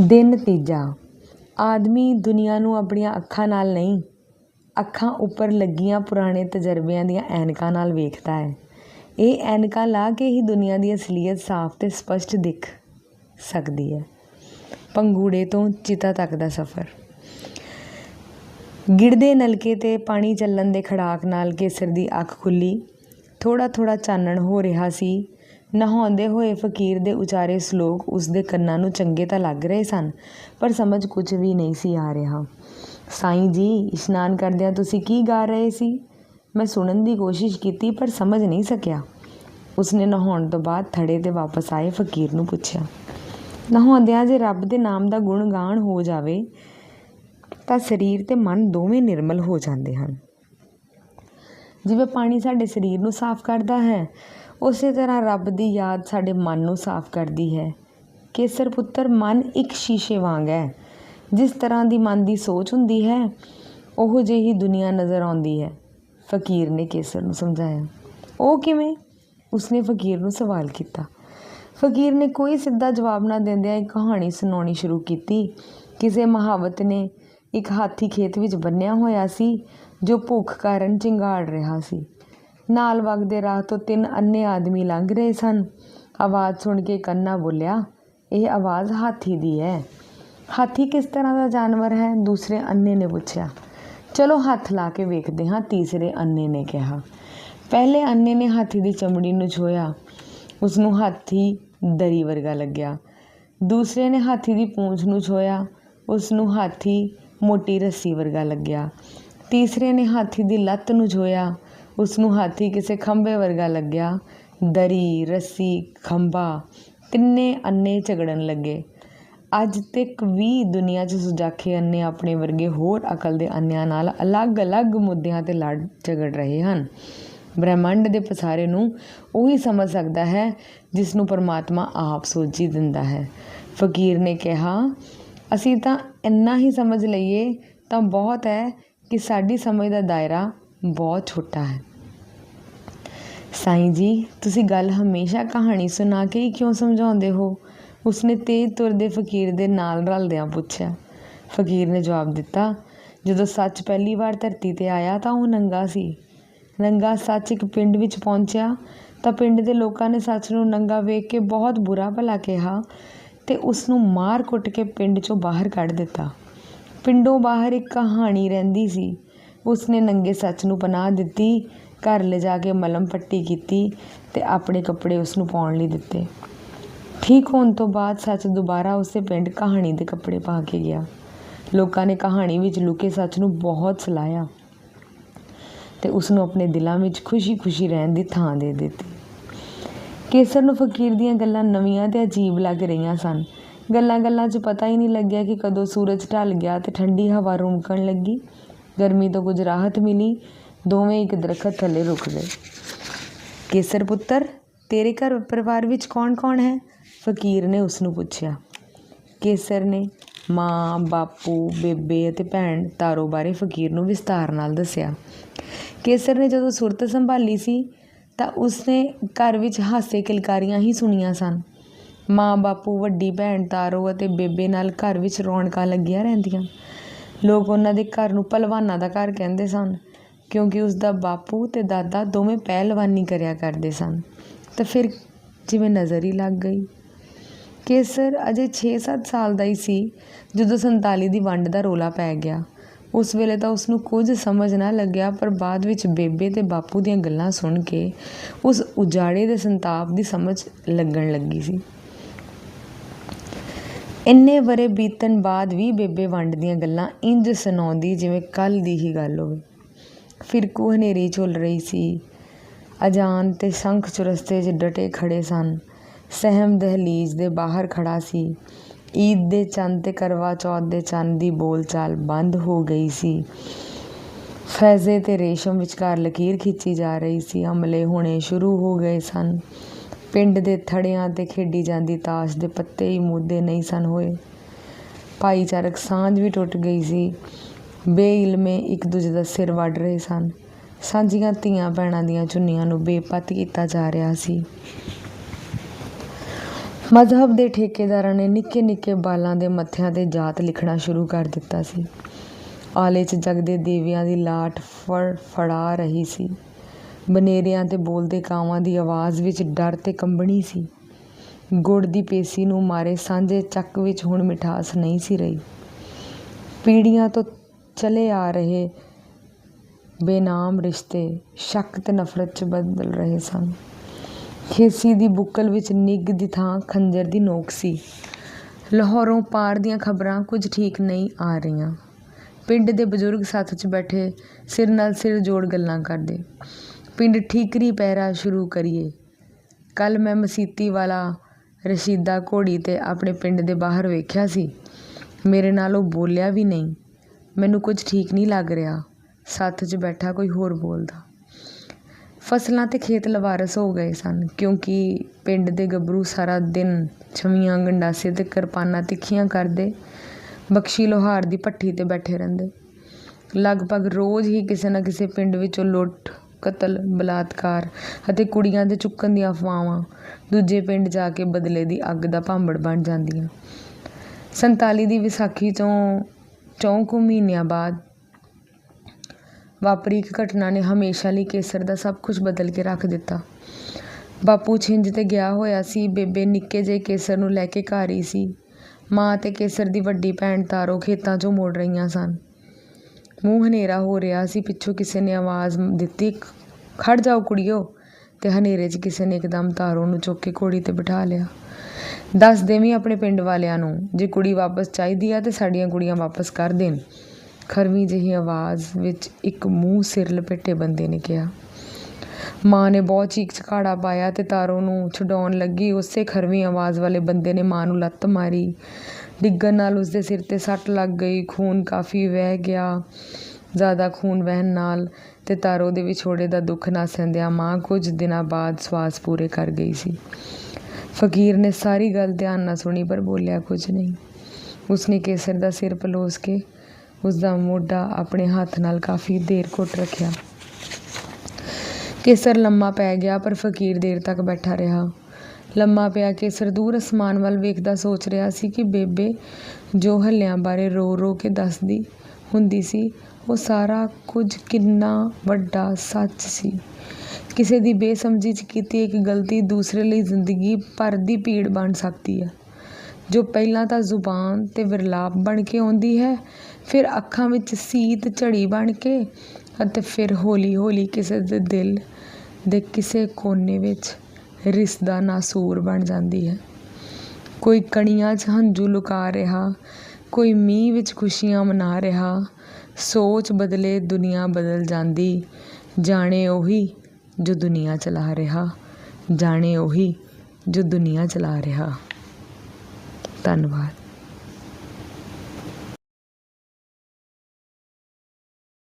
ਦਿਨ ਤੀਜਾ। ਆਦਮੀ ਦੁਨੀਆ ਨੂੰ ਆਪਣੀਆਂ ਅੱਖਾਂ ਨਾਲ ਨਹੀਂ, ਅੱਖਾਂ ਉੱਪਰ ਲੱਗੀਆਂ ਪੁਰਾਣੇ ਤਜਰਬਿਆਂ ਦੀਆਂ ਐਨਕਾਂ ਨਾਲ ਵੇਖਦਾ ਹੈ। ਇਹ ਐਨਕਾਂ ਲਾ ਕੇ ਹੀ ਦੁਨੀਆ ਦੀ ਅਸਲੀਅਤ ਸਾਫ਼ ਤੇ ਸਪਸ਼ਟ ਦਿਖ ਸਕਦੀ ਹੈ। ਪੰਗੂੜੇ ਤੋਂ ਚਿਤਾ ਤੱਕ ਦਾ ਸਫ਼ਰ। ਗਿੜਦੇ ਨਲਕੇ ਤੇ ਪਾਣੀ ਚੱਲਣ ਦੇ ਖੜਾਕ ਨਾਲ ਕੇਸਰ ਦੀ ਅੱਖ ਖੁੱਲੀ। ਥੋੜਾ ਥੋੜਾ ਚਾਨਣ ਹੋ ਰਿਹਾ ਸੀ। ਨਹਾਉਂਦੇ ਹੋਏ ਫਕੀਰ ਦੇ ਉਚਾਰੇ ਸ਼ਲੋਕ ਉਸ ਦੇ ਕੰਨਾਂ ਨੂੰ ਚੰਗੇ ਤਾਂ ਲੱਗ ਰਹੇ ਸਨ, ਪਰ ਸਮਝ ਕੁਝ ਵੀ ਨਹੀਂ ਸੀ ਆ ਰਿਹਾ। ਸਾਈਂ ਜੀ, ਇਸ਼ਨਾਨ ਕਰਦਿਆਂ ਤੁਸੀਂ ਕੀ ਗਾ ਰਹੇ ਸੀ? ਮੈਂ ਸੁਣਨ ਦੀ ਕੋਸ਼ਿਸ਼ ਕੀਤੀ, ਪਰ ਸਮਝ ਨਹੀਂ ਸਕਿਆ। ਉਸਨੇ ਨਹਾਉਣ ਤੋਂ ਬਾਅਦ ਥੜੇ ਤੇ ਵਾਪਸ ਆਏ, ਫਕੀਰ ਨੂੰ ਪੁੱਛਿਆ, ਨਹਾਉਂਦਿਆਂ ਜੇ ਰੱਬ ਦੇ ਨਾਮ ਦਾ ਗੁਣਗਾਨ ਹੋ ਜਾਵੇ, ਤਾਂ ਸਰੀਰ ਤੇ ਮਨ ਦੋਵੇਂ ਨਿਰਮਲ ਹੋ ਜਾਂਦੇ ਹਨ। ਜਿਵੇਂ ਪਾਣੀ ਸਾਡੇ ਸਰੀਰ ਨੂੰ ਸਾਫ਼ ਕਰਦਾ ਹੈ ਉਸੇ ਤਰ੍ਹਾਂ ਰੱਬ ਦੀ ਯਾਦ ਸਾਡੇ ਮਨ ਨੂੰ ਸਾਫ਼ ਕਰਦੀ ਹੈ। ਕੇਸਰ ਪੁੱਤਰ, ਮਨ ਇੱਕ ਸ਼ੀਸ਼ੇ ਵਾਂਗ ਹੈ। ਜਿਸ ਤਰ੍ਹਾਂ ਦੀ ਮਨ ਦੀ ਸੋਚ ਹੁੰਦੀ ਹੈ, ਉਹੋ ਜਿਹੀ ਦੁਨੀਆ ਨਜ਼ਰ ਆਉਂਦੀ ਹੈ। ਫਕੀਰ ਨੇ ਕੇਸਰ ਨੂੰ ਸਮਝਾਇਆ। ਉਹ ਕਿਵੇਂ? ਉਸਨੇ ਫਕੀਰ ਨੂੰ ਸਵਾਲ ਕੀਤਾ। ਫਕੀਰ ਨੇ ਕੋਈ ਸਿੱਧਾ ਜਵਾਬ ਨਾ ਦਿੰਦਿਆਂ ਇੱਕ ਕਹਾਣੀ ਸੁਣਾਉਣੀ ਸ਼ੁਰੂ ਕੀਤੀ। ਕਿਸੇ ਮਹਾਵਤ ਨੇ ਇੱਕ ਹਾਥੀ ਖੇਤ ਵਿੱਚ ਬੰਨਿਆ ਹੋਇਆ ਸੀ, ਜੋ ਭੁੱਖ ਕਾਰਨ ਚਿੰਗਾੜ ਰਿਹਾ ਸੀ। ਨਾਲ ਵਗਦੇ ਰਾਹ ਤੋਂ ਤਿੰਨ ਅੰਨੇ ਆਦਮੀ ਲੰਘ ਰਹੇ ਸਨ। ਆਵਾਜ਼ ਸੁਣ ਕੇ ਕੰਨਾ ਬੋਲਿਆ, ਇਹ ਆਵਾਜ਼ ਹਾਥੀ ਦੀ ਹੈ। ਹਾਥੀ ਕਿਸ ਤਰ੍ਹਾਂ ਦਾ ਜਾਨਵਰ ਹੈ? ਦੂਸਰੇ ਅੰਨੇ ਨੇ ਪੁੱਛਿਆ, ਚਲੋ ਹੱਥ ਲਾ ਕੇ ਵੇਖਦੇ ਹਾਂ, ਤੀਸਰੇ ਅੰਨੇ ਨੇ ਕਿਹਾ। ਪਹਿਲੇ ਅੰਨੇ ਨੇ ਹਾਥੀ ਦੀ ਚਮੜੀ ਨੂੰ ਛੋਇਆ ਉਸ ਨੂੰ ਹਾਥੀ ਦਰੀ ਵਰਗਾ ਲੱਗਿਆ। ਦੂਸਰੇ ਨੇ ਹਾਥੀ ਦੀ ਪੂੰਛ ਨੂੰ ਛੋਇਆ ਉਸ ਨੂੰ ਹਾਥੀ ਮੋਟੀ ਰੱਸੀ ਵਰਗਾ ਲੱਗਿਆ। ਤੀਸਰੇ ਨੇ ਹਾਥੀ ਦੀ ਲੱਤ ਨੂੰ ਛੋਇਆ ਉਸ ਨੂੰ ਹਾਥੀ ਕਿਸੇ ਖੰਭੇ ਵਰਗਾ ਲੱਗਿਆ। ਦਰੀ, ਰੱਸੀ, ਖੰਭਾ, ਤਿੰਨੇ ਅੰਨੇ ਝਗੜਨ ਲੱਗੇ। ਅੱਜ ਤੱਕ ਵੀ ਦੁਨੀਆ 'ਚ ਸੁਜਾਖੇ ਅੰਨੇ ਆਪਣੇ ਵਰਗੇ ਹੋਰ ਅਕਲ ਦੇ ਅੰਨਿਆਂ ਨਾਲ ਅਲੱਗ-ਅਲੱਗ ਮੁੱਦਿਆਂ ਤੇ ਲੜ ਝਗੜ ਰਹੇ ਹਨ। ਬ੍ਰਹਿਮੰਡ ਦੇ ਪਸਾਰੇ ਨੂੰ ਉਹੀ ਸਮਝ ਸਕਦਾ ਹੈ ਜਿਸ ਨੂੰ ਪਰਮਾਤਮਾ ਆਪ ਸੋਝੀ ਦਿੰਦਾ ਹੈ। ਫਕੀਰ ਨੇ ਕਿਹਾ, ਅਸੀਂ ਤਾਂ ਇੰਨਾ ਹੀ ਸਮਝ ਲਈਏ ਤਾਂ ਬਹੁਤ ਹੈ ਕਿ ਸਾਡੀ ਸਮਝ ਦਾ ਦਾਇਰਾ ਬਹੁਤ ਛੋਟਾ ਹੈ। ਸਾਈਂ ਜੀ, ਤੁਸੀਂ ਗੱਲ ਹਮੇਸ਼ਾ ਕਹਾਣੀ ਸੁਣਾ ਕੇ ਹੀ ਕਿਉਂ ਸਮਝਾਉਂਦੇ ਹੋ? ਉਸਨੇ ਤੇਜ਼ ਤੁਰਦੇ ਫਕੀਰ ਦੇ ਨਾਲ ਰਲਦਿਆਂ ਪੁੱਛਿਆ। ਫਕੀਰ ਨੇ ਜਵਾਬ ਦਿੱਤਾ, ਜਦੋਂ ਸੱਚ ਪਹਿਲੀ ਵਾਰ ਧਰਤੀ ਤੇ ਆਇਆ ਤਾਂ ਉਹ ਨੰਗਾ ਸੀ। ਨੰਗਾ ਸੱਚ ਇੱਕ ਪਿੰਡ ਵਿੱਚ ਪਹੁੰਚਿਆ, ਤਾਂ ਪਿੰਡ ਦੇ ਲੋਕਾਂ ਨੇ ਸੱਚ ਨੂੰ ਨੰਗਾ ਵੇਖ ਕੇ ਬਹੁਤ ਬੁਰਾ ਭਲਾ ਕਿਹਾ ਤੇ ਉਸ ਨੂੰ ਮਾਰ ਕੁੱਟ ਕੇ ਪਿੰਡ ਚੋਂ ਬਾਹਰ ਕੱਢ ਦਿੱਤਾ। ਪਿੰਡੋਂ ਬਾਹਰ ਇੱਕ ਕਹਾਣੀ ਰਹਿੰਦੀ ਸੀ ਉਸ ਨੇ ਨੰਗੇ ਸੱਚ ਨੂੰ ਪਨਾਹ ਦਿੱਤੀ, ਘਰ ਲਿਜਾ ਕੇ ਮਲਮ ਪੱਟੀ ਕੀਤੀ ਤੇ ਆਪਣੇ ਕੱਪੜੇ ਉਸ ਨੂੰ ਪਾਉਣ ਲਈ ਦਿੱਤੇ। ਠੀਕ ਹੋਣ ਤੋਂ ਬਾਅਦ ਸੱਚ ਦੁਬਾਰਾ ਉਸੇ ਪਿੰਡ ਕਹਾਣੀ ਦੇ ਕੱਪੜੇ ਪਾ ਕੇ ਗਿਆ। ਲੋਕਾਂ ਨੇ ਕਹਾਣੀ ਵਿੱਚ ਲੁਕੇ ਸੱਚ ਨੂੰ ਬਹੁਤ ਸਲਾਹਿਆ ਤੇ ਉਸ ਨੂੰ ਆਪਣੇ ਦਿਲਾਂ ਵਿੱਚ ਖੁਸ਼ੀ-ਖੁਸ਼ੀ ਰਹਿਣ ਦੀ ਥਾਂ ਦੇ ਦਿੱਤੀ। ਕੇਸਰ ਨੂੰ ਫਕੀਰ ਦੀਆਂ ਗੱਲਾਂ ਨਵੀਆਂ ਤੇ ਅਜੀਬ ਲੱਗ ਰਹੀਆਂ ਸਨ। ਗੱਲਾਂ-ਗੱਲਾਂ 'ਚ ਪਤਾ ਹੀ ਨਹੀਂ ਲੱਗਿਆ ਕਿ ਕਦੋਂ ਸੂਰਜ ਢਲ ਗਿਆ ਤੇ ਠੰਡੀ ਹਵਾ ਰੁਮਕਣ ਲੱਗੀ। ਗਰਮੀ ਤੋਂ ਕੁਝ ਰਾਹਤ ਮਿਲੀ। ਦੋਵੇਂ ਇੱਕ ਦਰਖਤ ਥੱਲੇ ਰੁਕ ਗਏ। ਕੇਸਰ ਪੁੱਤਰ, ਤੇਰੇ ਘਰ ਪਰਿਵਾਰ ਵਿੱਚ ਕੌਣ-ਕੌਣ ਹੈ? ਫਕੀਰ ਨੇ ਉਸ ਨੂੰ ਪੁੱਛਿਆ। ਕੇਸਰ ਨੇ ਮਾਂ, ਬਾਪੂ, ਬੇਬੇ ਅਤੇ ਭੈਣ ਤਾਰੋ ਬਾਰੇ ਫਕੀਰ ਨੂੰ ਵਿਸਤਾਰ ਨਾਲ ਦੱਸਿਆ। ਕੇਸਰ ਨੇ ਜਦੋਂ ਸੁਰਤ ਸੰਭਾਲੀ ਸੀ, ਤਾਂ ਉਸਨੇ ਘਰ ਵਿੱਚ ਹਾਸੇ ਕਿਲਕਾਰੀਆਂ ਹੀ ਸੁਣੀਆਂ ਸਨ। ਮਾਂ, ਬਾਪੂ, ਵੱਡੀ ਭੈਣ ਤਾਰੋ ਅਤੇ ਬੇਬੇ ਨਾਲ ਘਰ ਵਿੱਚ ਰੌਣਕਾਂ ਲੱਗੀਆਂ ਰਹਿੰਦੀਆਂ। ਲੋਕ ਉਹਨਾਂ ਦੇ ਘਰ ਨੂੰ ਭਲਵਾਨਾਂ ਦਾ ਘਰ ਕਹਿੰਦੇ ਸਨ, ਕਿਉਂਕਿ ਉਸ ਦਾ ਬਾਪੂ ਅਤੇ ਦਾਦਾ ਦੋਵੇਂ ਪਹਿਲਵਾਨੀ ਕਰਿਆ ਕਰਦੇ ਸਨ। ਤਾਂ ਫਿਰ ਜਿਵੇਂ ਨਜ਼ਰ ਹੀ ਲੱਗ ਗਈ। ਕੇਸਰ ਅਜੇ 6-7 ਸਾਲ ਦਾ ਹੀ ਸੀ, ਜਦੋਂ 47 ਦੀ ਵੰਡ ਦਾ ਰੋਲਾ ਪੈ ਗਿਆ। ਉਸ ਵੇਲੇ ਤਾਂ ਉਸ ਨੂੰ ਕੁਝ ਸਮਝ ਨਾ ਲੱਗਿਆ, ਪਰ ਬਾਅਦ ਵਿੱਚ ਬੇਬੇ ਤੇ ਬਾਪੂ ਦੀਆਂ ਗੱਲਾਂ ਸੁਣ ਕੇ ਉਸ ਉਜਾੜੇ ਦੇ ਸੰਤਾਪ ਦੀ ਸਮਝ ਲੱਗਣ ਲੱਗੀ ਸੀ। ਇੰਨੇ ਵਰੇ ਬੀਤਣ ਬਾਅਦ ਵੀ ਬੇਬੇ ਵੰਡ ਦੀਆਂ ਗੱਲਾਂ ਇੰਜ ਸੁਣਾਉਂਦੀ, ਜਿਵੇਂ ਕੱਲ ਦੀ ਹੀ ਗੱਲ ਹੋਵੇ। ਫਿਰਕੂ ਹਨੇਰੀ ਝੁੱਲ ਰਹੀ ਸੀ। ਅਜਾਨ ਤੇ ਸੰਖ ਚੁਰਸਤੇ 'ਚ ਡਟੇ ਖੜੇ ਸਨ। ਸਹਿਮ ਦਹਲੀਜ਼ ਦੇ ਬਾਹਰ ਖੜਾ ਸੀ। ਈਦ ਦੇ ਚੰਦ ਤੇ ਕਰਵਾ ਚੌਥ ਦੇ ਚੰਦ ਦੀ ਬੋਲਚਾਲ ਬੰਦ ਹੋ ਗਈ ਸੀ। ਫੈਜ਼ੇ ਤੇ ਰੇਸ਼ਮ ਵਿਚਕਾਰ ਲਕੀਰ ਖਿੱਚੀ ਜਾ ਰਹੀ ਸੀ। ਹਮਲੇ ਹੋਣੇ ਸ਼ੁਰੂ ਹੋ ਗਏ ਸਨ। ਪਿੰਡ ਦੇ ਥੜਿਆਂ ਤੇ ਖੇਡੀ ਜਾਂਦੀ ਤਾਸ਼ ਦੇ ਪੱਤੇ ਹੀ ਮੁੱਦੇ ਨਹੀਂ ਸਨ ਹੋਏ। ਭਾਈਚਾਰਕ ਸਾਂਝ ਵੀ ਟੁੱਟ ਗਈ ਸੀ। ਬੇਇਲਮੇ ਇੱਕ ਦੂਜੇ ਦਾ ਸਿਰ ਵੱਢ ਰਹੇ ਸਨ। ਸਾਂਝੀਆਂ ਧੀਆਂ ਭੈਣਾਂ ਦੀਆਂ ਚੁੰਨੀਆਂ ਨੂੰ ਬੇਪਤ ਕੀਤਾ ਜਾ ਰਿਹਾ ਸੀ। ਮਜ਼ਹਬ ਦੇ ਠੇਕੇਦਾਰਾਂ ਨੇ ਨਿੱਕੇ ਨਿੱਕੇ ਬਾਲਾਂ ਦੇ ਮੱਥਿਆਂ 'ਤੇ ਜਾਤ ਲਿਖਣਾ ਸ਼ੁਰੂ ਕਰ ਦਿੱਤਾ ਸੀ। ਆਲੇ 'ਚ ਜਗਦੇ ਦੇਵਿਆਂ ਦੀ ਲਾਟ ਫੜ ਫੜਾ ਰਹੀ ਸੀ। ਬਨੇਰਿਆਂ 'ਤੇ ਬੋਲਦੇ ਕਾਵਾਂ ਦੀ ਆਵਾਜ਼ ਵਿੱਚ ਡਰ ਤੇ ਕੰਬਣੀ ਸੀ। ਗੁੜ ਦੀ ਪੇਸੀ ਨੂੰ ਮਾਰੇ ਸਾਂਝੇ ਚੱਕ ਵਿੱਚ ਹੁਣ ਮਿਠਾਸ ਨਹੀਂ ਸੀ ਰਹੀ। ਪੀੜੀਆਂ ਤੋਂ ਚਲੇ ਆ ਰਹੇ ਬੇਨਾਮ ਰਿਸ਼ਤੇ ਸ਼ੱਕ ਤੇ ਨਫ਼ਰਤ 'ਚ ਬਦਲ ਰਹੇ ਸਨ। ਖੇਸੀ ਦੀ ਬੁੱਕਲ ਵਿੱਚ ਨਿੱਘ ਦੀ ਥਾਂ ਖੰਜਰ ਦੀ ਨੋਕ ਸੀ। ਲਾਹੌਰੋਂ ਪਾਰ ਦੀਆਂ ਖਬਰਾਂ ਕੁਝ ਠੀਕ ਨਹੀਂ ਆ ਰਹੀਆਂ। ਪਿੰਡ ਦੇ ਬਜ਼ੁਰਗ ਸੱਥ 'ਚ ਬੈਠੇ ਸਿਰ ਨਾਲ ਸਿਰ ਜੋੜ ਗੱਲਾਂ ਕਰਦੇ। ਪਿੰਡ ਠੀਕਰੀ ਪਹਿਰਾ ਸ਼ੁਰੂ ਕਰੀਏ। ਕੱਲ ਮੈਂ ਮਸੀਤੀ ਵਾਲਾ ਰਸ਼ੀਦਾ ਘੋੜੀ ਤੇ ਆਪਣੇ ਪਿੰਡ ਦੇ ਬਾਹਰ ਵੇਖਿਆ ਸੀ। ਮੇਰੇ ਨਾਲ ਉਹ ਬੋਲਿਆ ਵੀ ਨਹੀਂ। ਮੈਨੂੰ ਕੁਝ ਠੀਕ ਨਹੀਂ ਲੱਗ ਰਿਹਾ। ਸੱਥ 'ਚ ਬੈਠਾ ਕੋਈ ਹੋਰ ਬੋਲਦਾ। ਫਸਲਾਂ ਤੇ ਖੇਤ ਲਵਾਰਸ ਹੋ ਗਏ ਸਨ, ਕਿਉਂਕਿ ਪਿੰਡ ਦੇ ਗੱਭਰੂ ਸਾਰਾ ਦਿਨ ਛਵੀਆਂ, ਗੰਡਾਸੇ ਤੇ ਕਿਰਪਾਨਾਂ ਤਿੱਖੀਆਂ ਕਰਦੇ, ਬਖਸ਼ੀ ਲੋਹਾਰ ਦੀ ਭੱਠੀ ਤੇ ਬੈਠੇ ਰਹਿੰਦੇ। ਲਗਭਗ ਰੋਜ਼ ਹੀ ਕਿਸੇ ਨਾ ਕਿਸੇ ਪਿੰਡ ਵਿੱਚੋਂ ਲੁੱਟ ਕਤਲ, ਬਲਾਤਕਾਰ ਅਤੇ ਕੁੜੀਆਂ ਦੇ ਚੁੱਕਣ ਦੀਆਂ ਅਫਵਾਹਾਂ ਦੂਜੇ ਪਿੰਡ ਜਾ ਕੇ ਬਦਲੇ ਦੀ ਅੱਗ ਦਾ ਭਾਂਬੜ ਬਣ ਜਾਂਦੀਆਂ। ਸੰਤਾਲੀ ਦੀ ਵਿਸਾਖੀ ਤੋਂ ਚੌਂਕ ਮਹੀਨਿਆਂ ਬਾਅਦ ਵਾਪਰੀ ਇੱਕ ਘਟਨਾ ਨੇ ਹਮੇਸ਼ਾ ਲਈ ਕੇਸਰ ਦਾ ਸਭ ਕੁਝ ਬਦਲ ਕੇ ਰੱਖ ਦਿੱਤਾ। ਬਾਪੂ ਛਿੰਝ ਤੇ ਗਿਆ ਹੋਇਆ ਸੀ, ਬੇਬੇ ਨਿੱਕੇ ਜਿਹੇ ਕੇਸਰ ਨੂੰ ਲੈ ਕੇ ਘਰ ਹੀ ਸੀ। ਮਾਂ ਤੇ ਕੇਸਰ ਦੀ ਵੱਡੀ ਭੈਣ ਤਾਰੋ ਖੇਤਾਂ 'ਚੋਂ ਮੋੜ ਰਹੀਆਂ ਸਨ। ਮੂੰਹ ਹਨੇਰਾ ਹੋ ਰਿਹਾ ਸੀ, ਪਿੱਛੋਂ ਕਿਸੇ ਨੇ ਆਵਾਜ਼ ਦਿੱਤੀ, ਖੜ ਜਾਓ ਕੁੜੀਓ। ਤੇ ਹਨੇਰੇ 'ਚ ਕਿਸੇ ਨੇ ਇੱਕਦਮ ਤਾਰੋ ਨੂੰ ਚੁੱਕ ਕੇ ਘੋੜੀ ਤੇ ਬਿਠਾ ਲਿਆ। ਦੱਸ ਦੇਵੀਂ ਆਪਣੇ ਪਿੰਡ ਵਾਲਿਆਂ ਨੂੰ, ਜੇ ਕੁੜੀ ਵਾਪਸ ਚਾਹੀਦੀ ਆ ਤੇ ਸਾਡੀਆਂ ਕੁੜੀਆਂ ਵਾਪਸ ਕਰ ਦੇਣ। ਖਰਵੀਂ ਜਿਹੀ ਆਵਾਜ਼ ਵਿੱਚ ਇੱਕ ਮੂੰਹ ਸਿਰ ਲਪੇਟੇ ਬੰਦੇ ਨੇ ਕਿਹਾ। ਮਾਂ ਨੇ ਬਹੁਤ ਚੀਕ ਚਿਹਾੜਾ ਪਾਇਆ ਤੇ ਤਾਰੋ ਨੂੰ ਛਡਾਉਣ ਲੱਗੀ। ਉਸੇ ਖਰਵੀਂ ਆਵਾਜ਼ ਵਾਲੇ ਬੰਦੇ ਨੇ ਮਾਂ ਨੂੰ ਲੱਤ ਮਾਰੀ। ਡਿੱਗਣ ਨਾਲ ਉਸਦੇ ਸਿਰ ਤੇ ਸੱਟ ਲੱਗ ਗਈ, ਖੂਨ ਕਾਫੀ ਵਹਿ ਗਿਆ, ਜ਼ਿਆਦਾ ਖੂਨ ਵਹਿਣ ਨਾਲ ਅਤੇ ਤਾਰੋ ਦੇ ਵਿਛੋੜੇ ਦਾ ਦੁੱਖ ਨਾ ਸਹਿੰਦਿਆਂ ਮਾਂ ਕੁਝ ਦਿਨਾਂ ਬਾਅਦ ਸਵਾਸ ਪੂਰੇ ਕਰ ਗਈ ਸੀ। ਫਕੀਰ ਨੇ ਸਾਰੀ ਗੱਲ ਧਿਆਨ ਨਾਲ ਸੁਣੀ ਪਰ ਬੋਲਿਆ ਕੁਝ ਨਹੀਂ। ਉਸਨੇ ਕੇਸਰ ਦਾ ਸਿਰ ਪਲੋਸ ਕੇ ਉਸਦਾ ਮੋਢਾ ਆਪਣੇ ਹੱਥ ਨਾਲ ਕਾਫੀ ਦੇਰ ਘੁੱਟ ਰੱਖਿਆ। ਕੇਸਰ ਲੰਮਾ ਪੈ ਗਿਆ ਪਰ ਫਕੀਰ ਦੇਰ ਤੱਕ ਬੈਠਾ ਰਿਹਾ। ਲੰਮਾ ਪਿਆ ਕੇਸਰ ਸਰਦੂਰ ਅਸਮਾਨ ਵੱਲ ਵੇਖਦਾ ਸੋਚ ਰਿਹਾ ਸੀ ਕਿ ਬੇਬੇ ਜੋ ਹੱਲਿਆਂ ਬਾਰੇ ਰੋ ਰੋ ਕੇ ਦੱਸਦੀ ਹੁੰਦੀ ਸੀ, ਉਹ ਸਾਰਾ ਕੁਝ ਕਿੰਨਾ ਵੱਡਾ ਸੱਚ ਸੀ। ਕਿਸੇ ਦੀ ਬੇਸਮਝੀ 'ਚ ਕੀਤੀ ਇੱਕ ਗਲਤੀ ਦੂਸਰੇ ਲਈ ਜ਼ਿੰਦਗੀ ਭਰ ਦੀ ਪੀੜ ਬਣ ਸਕਦੀ ਹੈ ਜੋ ਪਹਿਲਾਂ ਤਾਂ ਜ਼ੁਬਾਨ ਤੇ ਵਿਰਲਾਪ ਬਣ ਕੇ ਆਉਂਦੀ ਹੈ, ਫਿਰ ਅੱਖਾਂ ਵਿੱਚ ਸੀਤ ਝੜੀ ਬਣ ਕੇ ਅਤੇ ਫਿਰ ਹੌਲੀ ਹੌਲੀ ਕਿਸੇ ਦੇ ਦਿਲ ਦੇ ਕਿਸੇ ਕੋਨੇ ਵਿੱਚ ਰਿਸਦਾ ਨਾਸੂਰ ਬਣ ਜਾਂਦੀ ਹੈ। ਕੋਈ ਕਣੀਆਂ 'ਚ ਹੰਝੂ ਲੁਕਾ ਰਿਹਾ, ਕੋਈ ਮੀਂਹ ਵਿੱਚ ਖੁਸ਼ੀਆਂ ਮਨਾ ਰਿਹਾ, ਸੋਚ ਬਦਲੇ ਦੁਨੀਆ ਬਦਲ ਜਾਂਦੀ, ਜਾਣੇ ਉਹੀ ਜੋ ਦੁਨੀਆ ਚਲਾ ਰਿਹਾ, ਜਾਣੇ ਉਹੀ ਜੋ ਦੁਨੀਆ ਚਲਾ ਰਿਹਾ। ਧੰਨਵਾਦ।